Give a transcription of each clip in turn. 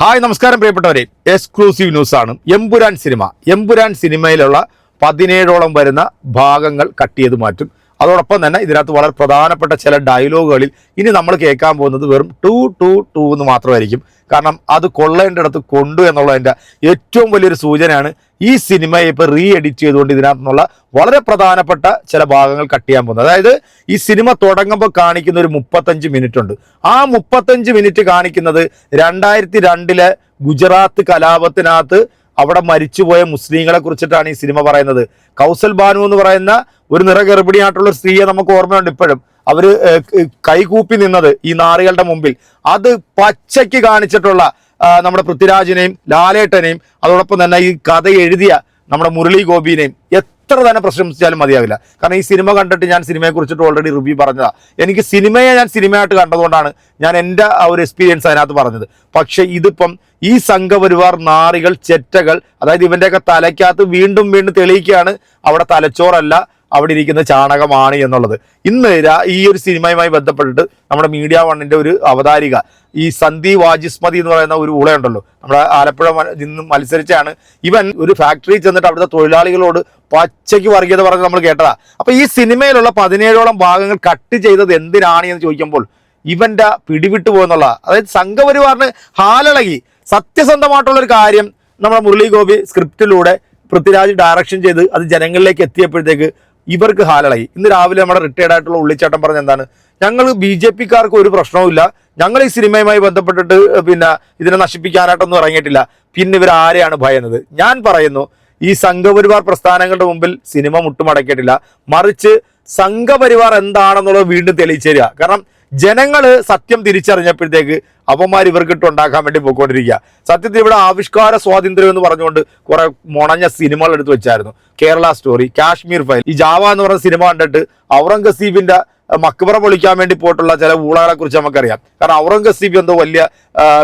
Hi നമസ്കാരം പ്രിയപ്പെട്ടവരെ. Exclusive news ആണ്. എമ്പുരാൻ സിനിമ. എമ്പുരാൻ സിനിമയിലുള്ള പതിനേഴോളം വരുന്ന ഭാഗങ്ങൾ കട്ട് ചെയ്ത് മാറ്റും. അതോടൊപ്പം തന്നെ ഇതിനകത്ത് വളരെ പ്രധാനപ്പെട്ട ചില ഡയലോഗുകളിൽ ഇനി നമ്മൾ കേൾക്കാൻ പോകുന്നത് വെറും ടു ടു ടു എന്ന് മാത്രമായിരിക്കും. കാരണം അത് കൊള്ളേണ്ടടുത്ത് കൊണ്ടു എന്നുള്ളതിന്റെ ഏറ്റവും വലിയൊരു സൂചനയാണ് ഈ സിനിമയെ ഇപ്പോൾ റീ എഡിറ്റ് ചെയ്തുകൊണ്ട് ഇതിനകത്തുനിന്നുള്ള വളരെ പ്രധാനപ്പെട്ട ചില ഭാഗങ്ങൾ കട്ട് ചെയ്യാൻ പോകുന്നത്. അതായത് ഈ സിനിമ തുടങ്ങുമ്പോൾ കാണിക്കുന്ന ഒരു മുപ്പത്തഞ്ച് മിനിറ്റ് ഉണ്ട് ആ മുപ്പത്തഞ്ച് മിനിറ്റ് കാണിക്കുന്നത് രണ്ടായിരത്തി രണ്ടിലെ ഗുജറാത്ത് കലാപത്തിനകത്ത് അവിടെ മരിച്ചുപോയ മുസ്ലിങ്ങളെ കുറിച്ചിട്ടാണ് ഈ സിനിമ പറയുന്നത്. കൗസൽ ബാനു എന്ന് പറയുന്ന ഒരു നിറഗർഭിണിയായിട്ടുള്ള സ്ത്രീയെ നമുക്ക് ഓർമ്മയുണ്ട് ഇപ്പോഴും. അവർ കൈകൂപ്പി നിന്നത് ഈ നാറികളുടെ മുമ്പിൽ. അത് പച്ചയ്ക്ക് കാണിച്ചിട്ടുള്ള നമ്മുടെ പൃഥ്വിരാജിനെയും ലാലേട്ടനെയും അതോടൊപ്പം തന്നെ ഈ കഥ എഴുതിയ നമ്മുടെ മുരളി ഗോപിനെയും എത്ര തന്നെ പ്രശംസിച്ചാലും മതിയാവില്ല. കാരണം ഈ സിനിമ കണ്ടിട്ട് ഞാൻ സിനിമയെ കുറിച്ചിട്ട് ഓൾറെഡി റിവ്യൂ പറഞ്ഞതാ. എനിക്ക് സിനിമയെ ഞാൻ സിനിമയായിട്ട് കണ്ടതുകൊണ്ടാണ് ഞാൻ എന്റെ ആ ഒരു എക്സ്പീരിയൻസ് അതിനകത്ത് പറഞ്ഞത്. പക്ഷേ ഇതിപ്പം ഈ സംഘപരിവാർ നാറികൾ ചെറ്റകൾ അതായത് ഇവന്റെയൊക്കെ തലയ്ക്കകത്ത് വീണ്ടും വീണ്ടും തെളിയിക്കുകയാണ്. അവിടെ തലച്ചോറല്ല അവിടെ ഇരിക്കുന്ന ചാണകമാണ് എന്നുള്ളത്. ഇന്ന് ഈ ഒരു സിനിമയുമായി ബന്ധപ്പെട്ടിട്ട് നമ്മുടെ മീഡിയ വണ്ണിന്റെ ഒരു അവതാരിക ഈ സന്ധി വാജിസ്മതി എന്ന് പറയുന്ന ഒരു ഊളയുണ്ടല്ലോ നമ്മുടെ ആലപ്പുഴ നിന്ന് മത്സരിച്ചാണ് ഇവൻ ഒരു ഫാക്ടറിയിൽ ചെന്നിട്ട് അവിടുത്തെ തൊഴിലാളികളോട് പച്ചയ്ക്ക് വർഗീയത പറഞ്ഞ് നമ്മൾ കേട്ടതാ. അപ്പൊ ഈ സിനിമയിലുള്ള പതിനേഴോളം ഭാഗങ്ങൾ കട്ട് ചെയ്തത് എന്തിനാണ് എന്ന് ചോദിക്കുമ്പോൾ ഇവന്റെ പിടിവിട്ടു പോകുന്നുള്ള അതായത് സംഘപരിവാറിന് ഹാലളകി സത്യസന്ധമായിട്ടുള്ള ഒരു കാര്യം നമ്മുടെ മുരളി ഗോപി സ്ക്രിപ്റ്റിലൂടെ പൃഥ്വിരാജ് ഡയറക്ഷൻ ചെയ്ത് അത് ജനങ്ങളിലേക്ക് എത്തിയപ്പോഴത്തേക്ക് ഇവർക്ക് ഹാലളായി. ഇന്ന് രാവിലെ നമ്മുടെ റിട്ടയർഡ് ആയിട്ടുള്ള ഉള്ളിച്ചാട്ടം പറഞ്ഞ എന്താണ്? ഞങ്ങൾ ബി ജെ പിക്കാർക്ക് ഒരു പ്രശ്നവുമില്ല. ഞങ്ങൾ ഈ സിനിമയുമായി ബന്ധപ്പെട്ടിട്ട് പിന്നെ ഇതിനെ നശിപ്പിക്കാനായിട്ടൊന്നും ഇറങ്ങിയിട്ടില്ല. പിന്നെ ഇവർ ആരെയാണ് ഭയന്നത്? ഞാൻ പറയുന്നു ഈ സംഘപരിവാർ പ്രസ്ഥാനങ്ങളുടെ മുമ്പിൽ സിനിമ മുട്ടുമടക്കിയിട്ടില്ല. മറിച്ച് സംഘപരിവാർ എന്താണെന്നുള്ളത് വീണ്ടും തെളിയിച്ചു തരിക കാരണം ജനങ്ങൾ സത്യം തിരിച്ചറിഞ്ഞപ്പോഴത്തേക്ക് അവന്മാർ ഇവർക്കിട്ട് ഉണ്ടാക്കാൻ വേണ്ടി പോയിക്കൊണ്ടിരിക്കുക. സത്യത്തിൽ ഇവിടെ ആവിഷ്കാര സ്വാതന്ത്ര്യം എന്ന് പറഞ്ഞുകൊണ്ട് കുറെ മുണഞ്ഞ സിനിമകൾ എടുത്തു വെച്ചായിരുന്നു. Kerala story Kashmir file. ഈ ജാവ എന്ന് പറഞ്ഞ സിനിമ കണ്ടിട്ട് ഔറംഗസീബിന്റെ മക്ബറ പൊളിക്കാൻ വേണ്ടി പോയിട്ടുള്ള ചില ഊളകളെ കുറിച്ച് നമുക്കറിയാം. കാരണം ഔറംഗസീബ് എന്തോ വലിയ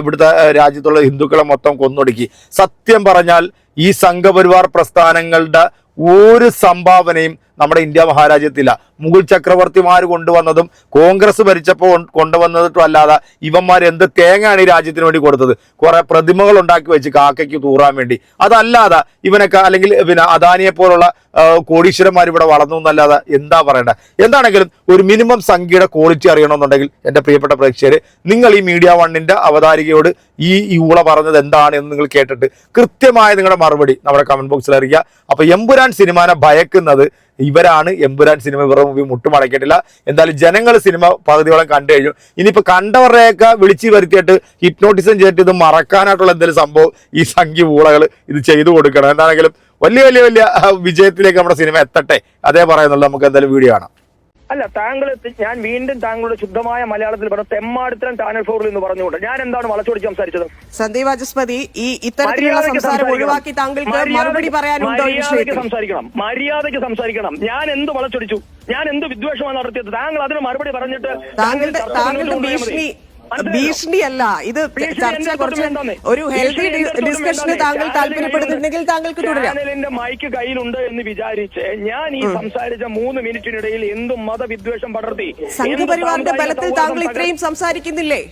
ഇവിടുത്തെ രാജ്യത്തുള്ള ഹിന്ദുക്കളെ മൊത്തം കൊന്നൊടുക്കി. സത്യം പറഞ്ഞാൽ ഈ സംഘപരിവാർ പ്രസ്ഥാനങ്ങളുടെ ഒരു സംഭാവനയും നമ്മുടെ ഇന്ത്യ മഹാരാജ്യത്തില്ല. മുഗൾ ചക്രവർത്തിമാർ കൊണ്ടുവന്നതും കോൺഗ്രസ് ഭരിച്ചപ്പോൾ കൊണ്ടുവന്നതിട്ടും കൊണ്ടുവന്നതും അല്ലാതെ ഇവന്മാർ എന്ത് തേങ്ങയാണ് ഈ രാജ്യത്തിന് വേണ്ടി കൊടുത്തത്? കുറെ പ്രതിമകൾ ഉണ്ടാക്കി വെച്ച് കാക്കയ്ക്ക് തൂറാൻ വേണ്ടി. അതല്ലാതെ ഇവനൊക്കെ അല്ലെങ്കിൽ പിന്നെ അദാനിയെ പോലുള്ള കോടീശ്വരന്മാർ ഇവിടെ വളർന്നു എന്നല്ലാതെ എന്താ പറയേണ്ടത്? എന്താണെങ്കിലും ഒരു മിനിമം സംഖ്യയുടെ ക്വാളിറ്റി അറിയണമെന്നുണ്ടെങ്കിൽ എന്റെ പ്രിയപ്പെട്ട പ്രേക്ഷകര് നിങ്ങൾ ഈ മീഡിയ വണ്ണിന്റെ അവതാരികയോട് ഈ ഊള പറഞ്ഞത് എന്താണ് എന്ന് നിങ്ങൾ കേട്ടിട്ട് കൃത്യമായ നിങ്ങളുടെ മറുപടി നമ്മുടെ കമന്റ് ബോക്സിൽ അറിയിക്കുക. അപ്പൊ എമ്പുരാൻ സിനിമാനെ ഭയക്കുന്നത് ഇവരാണ്. എമ്പുരാൻ സിനിമ ഇവരുടെ മുമ്പിൽ മുട്ടുമടക്കിയിട്ടില്ല. എന്തായാലും ജനങ്ങൾ സിനിമ പകുതിയോളം കണ്ടു കഴിഞ്ഞു. ഇനിയിപ്പോൾ കണ്ടവരെയൊക്കെ വിളിച്ചു വരുത്തിയിട്ട് ഹിപ്നോട്ടിസം ചെയ്തിട്ട് ഇത് മറക്കാനായിട്ടുള്ള എന്തെങ്കിലും സംഭവം ഈ സംഖ്യ ഊളകൾ ഇത് ചെയ്തു കൊടുക്കണം. എന്താണെങ്കിലും വലിയ വലിയ വലിയ വിജയത്തിലേക്ക് നമ്മുടെ സിനിമ എത്തട്ടെ. അതേ പറയുന്നുള്ളൂ. നമുക്ക് എന്തായാലും വീഡിയോ കാണാം. അല്ല താങ്കൾ ഞാൻ വീണ്ടും താങ്കളുടെ ശുദ്ധമായ മലയാളത്തിൽ പറഞ്ഞ തെമ്മാടിത്തരം ചാനൽ ഫോറിൽ എന്ന് പറഞ്ഞുകൊണ്ട് ഞാൻ എന്താണ് വളച്ചൊടിച്ച് സംസാരിച്ചത്? സന്ദീപ് വാചസ്പതി ഈ ഇത്തരത്തിലുള്ള സംസാരം സംസാരിക്കണം. ഒഴിവാക്കി താങ്കൾക്ക് മറുപടി പറയാനുണ്ടോ മര്യാദയ്ക്ക് സംസാരിക്കണം. മര്യാദയ്ക്ക് സംസാരിക്കണം. ഞാൻ എന്ത് വളച്ചൊടിച്ചു? ഞാൻ എന്ത് വിദ്വേഷമാണ് നടത്തിയത്? താങ്കൾ അതിന് മറുപടി പറഞ്ഞിട്ട് താങ്കളുടെ ഭീഷണി? ഭീഷണിയല്ല. ഇത് ചർച്ച കുറച്ച് ഒരു ഹെൽത്തി ഡിസ്കഷന് താങ്കൾ താല്പര്യപ്പെടുന്നുണ്ടെങ്കിൽ താങ്കൾക്ക് തുടരാം. എന്റെ മൈക്ക് കയ്യിലുണ്ട് എന്ന് വിചാരിച്ച് ഞാൻ ഈ സംസാരിച്ച മൂന്ന് മിനിറ്റിനിടയിൽ എന്തും മതവിദ്വേഷം പടർത്തി സംഘപരിവാറിന്റെ ബലത്തിൽ താങ്കൾ ഇത്രയും സംസാരിക്കുന്നില്ലേ?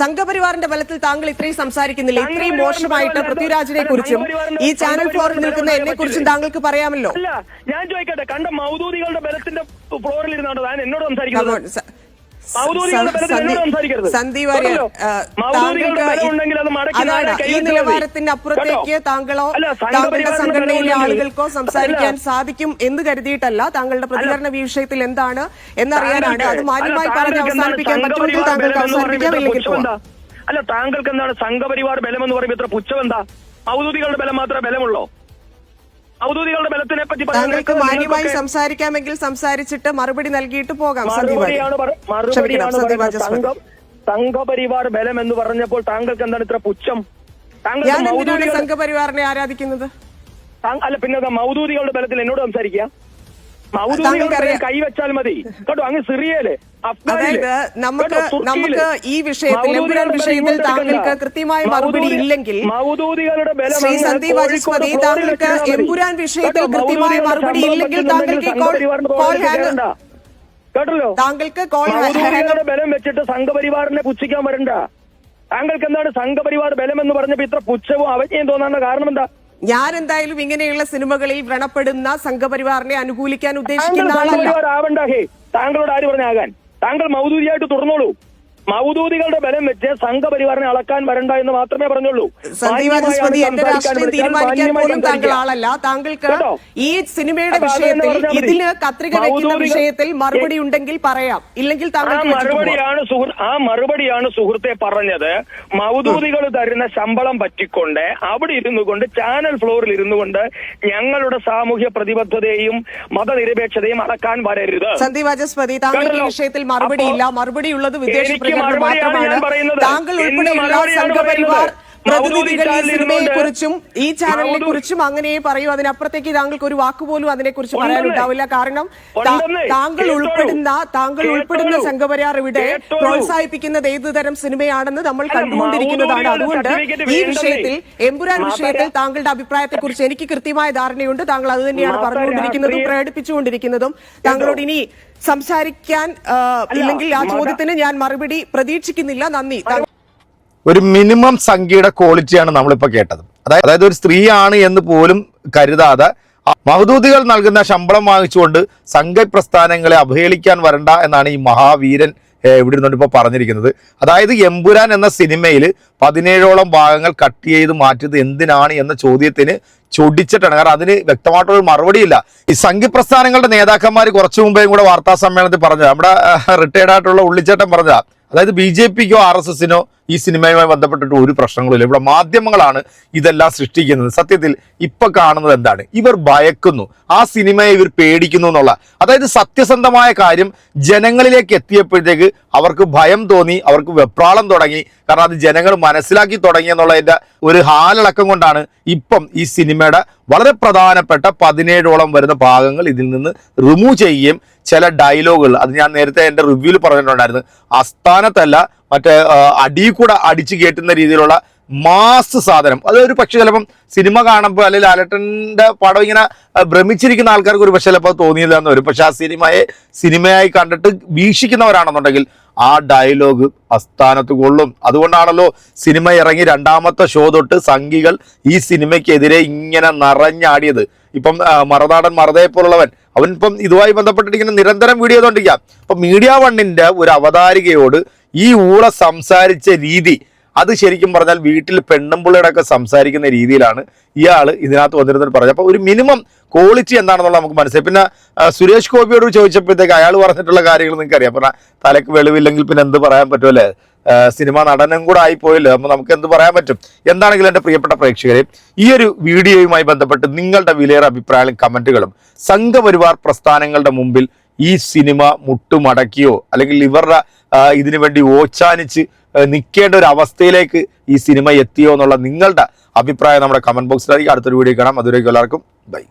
സംഘപരിവാറിന്റെ ബലത്തിൽ താങ്കൾ ഇത്രയും സംസാരിക്കുന്നില്ല? ഇത്രയും മോശമായിട്ട് പൃഥ്വിരാജിനെ കുറിച്ചും ഈ ചാനൽ ഫ്ലോറിൽ നിൽക്കുന്ന എന്നെ കുറിച്ചും താങ്കൾക്ക് പറയാമല്ലോ? ഞാൻ ചോദിക്കട്ടെ കണ്ട മൗദൂദികളുടെ ബലത്തിന്റെ ഫ്ലോറിൽ ഇരുന്നാണ് താൻ എന്നോട് സംസാരിക്കുന്നത്? സന്ദീപ്- വാര്യർ, താങ്കൾക്ക് അതാണ് ഈ നിലവാരത്തിന്റെ അപ്പുറത്തേക്ക് താങ്കളോ താങ്കളുടെ സംഘടനയിലെ ആളുകൾക്കോ സംസാരിക്കാൻ സാധിക്കും എന്ന് കരുതിയിട്ടല്ല. താങ്കളുടെ പ്രതികരണ വിഷയത്തിൽ എന്താണ് എന്നറിയാനാണ്. അത് മാന്യമായി പറഞ്ഞ് അവസാനിപ്പിക്കാൻ പറ്റുമെങ്കിൽ താങ്കൾക്ക് അവസാനിപ്പിക്കാം ഇല്ലെങ്കിൽ അല്ല താങ്കൾക്ക് എന്താണ് സംഘപരിവാർ ബലം എന്ന് പറയുമ്പോൾ ഇത്ര പുച്ഛം എന്താ? ഔദ്യോഗികളുടെ ബലം മാത്രമേ ബലമുള്ളൂ? ഔദ്യോഗികളുടെ ബലത്തിനെ പറ്റി താങ്കൾക്ക് മാന്യമായി സംസാരിക്കാമെങ്കിൽ സംസാരിച്ചിട്ട് മറുപടി നൽകിയിട്ട് പോകാം. സംഘപരിവാർ ബലം എന്ന് പറഞ്ഞപ്പോൾ താങ്കൾക്ക് എന്താണ് ഇത്ര പുച്ഛം? താങ്കൾ ഞാൻ എന്തിനാണ് സംഘപരിവാറിനെ ആരാധിക്കുന്നത്? അല്ല പിന്നെ മൗദൂദികളുടെ ബലത്തിൽ എന്നോട് സംസാരിക്കുക. കൈവച്ചാൽ മതി. കേട്ടോ അങ്ങ് സിറിയയിൽ അഫ്ഗാനിൽ, അതായത് നമുക്ക് നമുക്ക് ഈ വിഷയത്തിൽ മൗദൂദികളുടെ വിഷയത്തിൽ താങ്കൾക്ക്. കൃത്യമായ മറുപടി ഇല്ലെങ്കിൽ ശ്രീ സന്ദീപ് അജിസ്മതി താങ്കൾക്ക് എമ്പുരാൻ വിഷയത്തിൽ കൃത്യമായ മറുപടി ഇല്ലെങ്കിൽ താങ്കൾക്ക് കോൾ ഹാങ് കേട്ടല്ലോ? താങ്കൾക്ക് കോൾ ബലം വെച്ചിട്ട് സംഘപരിവാറിനെ പുച്ഛിക്കാൻ വരണ്ട. താങ്കൾക്ക് എന്താണ് സംഘപരിവാർ ബലം എന്ന് പറഞ്ഞപ്പോ ഇത്ര പുച്ഛവും അവജ്ഞയും തോന്നാനുള്ള കാരണം എന്താ? ഞാൻ എന്തായാലും ഇങ്ങനെയുള്ള സിനിമകളിൽ വ്രണപ്പെടുന്ന സംഘപരിവാറിനെ അനുകൂലിക്കാൻ ഉദ്ദേശിക്കുന്ന ആളല്ല. താങ്കളോട് ആര് പറഞ്ഞാകാൻ? താങ്കൾ മൗദൂരിയായിട്ട് തുറന്നോളൂ മൗദൂദികളുടെ ബലം വെച്ച് സംഘപരിവാറിനെ അളക്കാൻ വരണ്ട എന്ന് മാത്രമേ പറഞ്ഞുള്ളൂ. തീരുമാനിക്കാൻ പോലും താങ്കൾ. ആളല്ല താങ്കൾക്ക് ഈ സിനിമയുടെ വിഷയത്തിൽ ഇതിന് കത്രിക വെക്കുന്ന വിഷയത്തിൽ മറുപടി ഉണ്ടെങ്കിൽ പറയാം. ഇല്ലെങ്കിൽ ആ താങ്കൾക്ക് മറുപടിയാണ് ആ മറുപടിയാണ് സുഹൃത്തെ പറഞ്ഞത്. മൗദൂദികൾ തരുന്ന ശമ്പളം പറ്റിക്കൊണ്ട് അവിടെ ഇരുന്നു കൊണ്ട് ചാനൽ ഫ്ലോറിൽ ഇരുന്നു കൊണ്ട് ഞങ്ങളുടെ സാമൂഹ്യ പ്രതിബദ്ധതയും മതനിരപേക്ഷതയും അളക്കാൻ വരരുത്. സന്ദീപ് വാചസ്പതി താങ്കൾ ഈ വിഷയത്തിൽ മറുപടി ഇല്ല മറുപടി ഉള്ളത് വിദേശ എനിക്ക് മാത്രമാണ് പറയുന്നത്. താങ്കൾ ഉൾപ്പെടെയുള്ള സംഘപരിവാർ. പ്രതിനിധികൾ ഈ സിനിമയെ കുറിച്ചും ഈ ചാനലിനെ കുറിച്ചും അങ്ങനെ പറയൂ. അതിനപ്പുറത്തേക്ക് താങ്കൾക്ക് ഒരു വാക്കുപോലും അതിനെക്കുറിച്ച് കുറിച്ച് പറയാനുണ്ടാവില്ല. കാരണം താങ്കൾ ഉൾപ്പെടുന്ന താങ്കൾ ഉൾപ്പെടുന്ന സംഘപരിയാർ ഇവിടെ. പ്രോത്സാഹിപ്പിക്കുന്നത് ഏതു തരം സിനിമയാണെന്ന് നമ്മൾ കണ്ടുകൊണ്ടിരിക്കുന്നതാണ്. അതുകൊണ്ട് ഈ വിഷയത്തിൽ എമ്പുരാൻ വിഷയത്തിൽ താങ്കളുടെ അഭിപ്രായത്തെ കുറിച്ച് എനിക്ക് കൃത്യമായ ധാരണയുണ്ട്. താങ്കൾ അത് തന്നെയാണ് പറഞ്ഞുകൊണ്ടിരിക്കുന്നതും പ്രകടിപ്പിച്ചുകൊണ്ടിരിക്കുന്നതും. താങ്കളോട് ഇനി സംസാരിക്കാൻ ഇല്ലെങ്കിൽ ആ ചോദ്യത്തിന് ഞാൻ മറുപടി പ്രതീക്ഷിക്കുന്നില്ല. നന്ദി. ഒരു മിനിമം സംഖ്യയുടെ ക്വാളിറ്റിയാണ് നമ്മളിപ്പോൾ കേട്ടത്. അതായത് ഒരു സ്ത്രീയാണ് എന്ന് പോലും കരുതാതെ മഹദൂദികൾ നൽകുന്ന ശമ്പളം വാങ്ങിച്ചുകൊണ്ട് സംഘപ്രസ്ഥാനങ്ങളെ അവഹേളിക്കാൻ വരണ്ട എന്നാണ് ഈ മഹാവീരൻ ഇവിടെ നിന്നിപ്പോൾ പറഞ്ഞിരിക്കുന്നത്. അതായത് എമ്പുരാൻ എന്ന സിനിമയിൽ പതിനേഴോളം ഭാഗങ്ങൾ കട്ട് ചെയ്ത് മാറ്റിയത് എന്തിനാണ് എന്ന ചോദ്യത്തിന് ചൊടിച്ചിട്ടാണ്. കാരണം അതിന് വ്യക്തമായിട്ടൊരു മറുപടിയില്ല. ഈ സംഘപ്രസ്ഥാനങ്ങളുടെ നേതാക്കന്മാർ കുറച്ചു മുമ്പേയും കൂടെ വാർത്താ സമ്മേളനത്തിൽ പറഞ്ഞു നമ്മുടെ റിട്ടയർഡ് ആയിട്ടുള്ള ഉള്ളിച്ചേട്ടൻ പറഞ്ഞതാ. അതായത് ബി ജെ പിക്കോ ആർ എസ് എസിനോ ഈ സിനിമയുമായി ബന്ധപ്പെട്ടിട്ട് ഒരു പ്രശ്നങ്ങളില്ല ഇവിടെ മാധ്യമങ്ങളാണ് ഇതെല്ലാം സൃഷ്ടിക്കുന്നത്. സത്യത്തിൽ ഇപ്പൊ കാണുന്നത് എന്താണ്? ഇവർ ഭയക്കുന്നു. ആ സിനിമയെ ഇവർ പേടിക്കുന്നു എന്നുള്ള. അതായത് സത്യസന്ധമായ കാര്യം ജനങ്ങളിലേക്ക് എത്തിയപ്പോഴത്തേക്ക് അവർക്ക് ഭയം തോന്നി അവർക്ക് വെപ്രാളം തുടങ്ങി. കാരണം അത് ജനങ്ങൾ മനസ്സിലാക്കി തുടങ്ങി എന്നുള്ളതിന്റെ ഒരു ഹാലടക്കം കൊണ്ടാണ് ഇപ്പം ഈ സിനിമയുടെ വളരെ പ്രധാനപ്പെട്ട പതിനേഴോളം വരുന്ന ഭാഗങ്ങൾ ഇതിൽ നിന്ന് റിമൂവ് ചെയ്യുകയും ചില ഡയലോഗുകൾ. അത് ഞാൻ നേരത്തെ എന്റെ റിവ്യൂവിൽ പറഞ്ഞിട്ടുണ്ടായിരുന്നു. ആസ്ഥാനത്തല്ല മറ്റേ അടി കൂടെ അടിച്ചു കയറ്റുന്ന രീതിയിലുള്ള മാസ് സാധനം. അതൊരു പക്ഷെ ചിലപ്പം സിനിമ കാണുമ്പോൾ അല്ലെങ്കിൽ ലാലട്ടന്റെ പടം ഇങ്ങനെ ഭ്രമിച്ചിരിക്കുന്ന ആൾക്കാർക്ക് ഒരു പക്ഷേ ചിലപ്പോൾ തോന്നിയില്ല എന്ന് വരും. പക്ഷെ ആ സിനിമയെ സിനിമയായി കണ്ടിട്ട് വീക്ഷിക്കുന്നവരാണെന്നുണ്ടെങ്കിൽ ആ ഡയലോഗ് അസ്ഥാനത്ത് കൊള്ളും. അതുകൊണ്ടാണല്ലോ സിനിമ ഇറങ്ങി രണ്ടാമത്തെ ഷോ തൊട്ട് സംഘികൾ ഈ സിനിമയ്ക്കെതിരെ ഇങ്ങനെ നിറഞ്ഞാടിയത്. ഇപ്പം മറനാടൻ മറതയെ പോലുള്ളവൻ അവൻ ഇപ്പം ഇതുമായി ബന്ധപ്പെട്ടിട്ട് ഇങ്ങനെ നിരന്തരം വീഡിയോ ചെയ്തുകൊണ്ടിരിക്കുക അപ്പം മീഡിയ വണ്ണിന്റെ ഒരു അവതാരികയോട് ഈ ഊള സംസാരിച്ച രീതി അത് ശരിക്കും പറഞ്ഞാൽ വീട്ടിൽ പെണ്ണും ഒക്കെ സംസാരിക്കുന്ന രീതിയിലാണ് ഇയാൾ ഇതിനകത്ത് വന്നിരുന്നത് പറഞ്ഞത്. അപ്പോൾ ഒരു മിനിമം ക്വാളിറ്റി എന്താണെന്നുള്ള നമുക്ക് മനസ്സിലായി. പിന്നെ സുരേഷ് ഗോപിയോട് ചോദിച്ചപ്പോഴത്തേക്ക് അയാൾ പറഞ്ഞിട്ടുള്ള കാര്യങ്ങൾ നിങ്ങൾക്ക് അറിയാം പറഞ്ഞാൽ തലക്ക് വെളിവില്ലെങ്കിൽ പിന്നെ എന്ത് പറയാൻ പറ്റുമല്ലേ സിനിമ നടനും കൂടെ ആയിപ്പോയല്ലോ. അപ്പോൾ നമുക്ക് എന്ത് പറയാൻ പറ്റും? എന്താണെങ്കിലും എന്റെ പ്രിയപ്പെട്ട പ്രേക്ഷകരെ ഈ ഒരു വീഡിയോയുമായി ബന്ധപ്പെട്ട് നിങ്ങളുടെ വിലയേറെ അഭിപ്രായങ്ങളും കമന്റുകളും സംഘപരിവാർ പ്രസ്ഥാനങ്ങളുടെ മുമ്പിൽ ഈ സിനിമ മുട്ടുമടക്കിയോ? അല്ലെങ്കിൽ ഇവരുടെ ഇതിനു വേണ്ടി ഓച്ചാനിച്ച് നിൽക്കേണ്ട ഒരു അവസ്ഥയിലേക്ക് ഈ സിനിമ എത്തിയോ എന്നുള്ള നിങ്ങളുടെ അഭിപ്രായം നമ്മുടെ കമന്റ് ബോക്സിലായിരിക്കും അടുത്തൊരു വീഡിയോ കാണാം. അതുവരേക്കും എല്ലാവർക്കും ബൈ.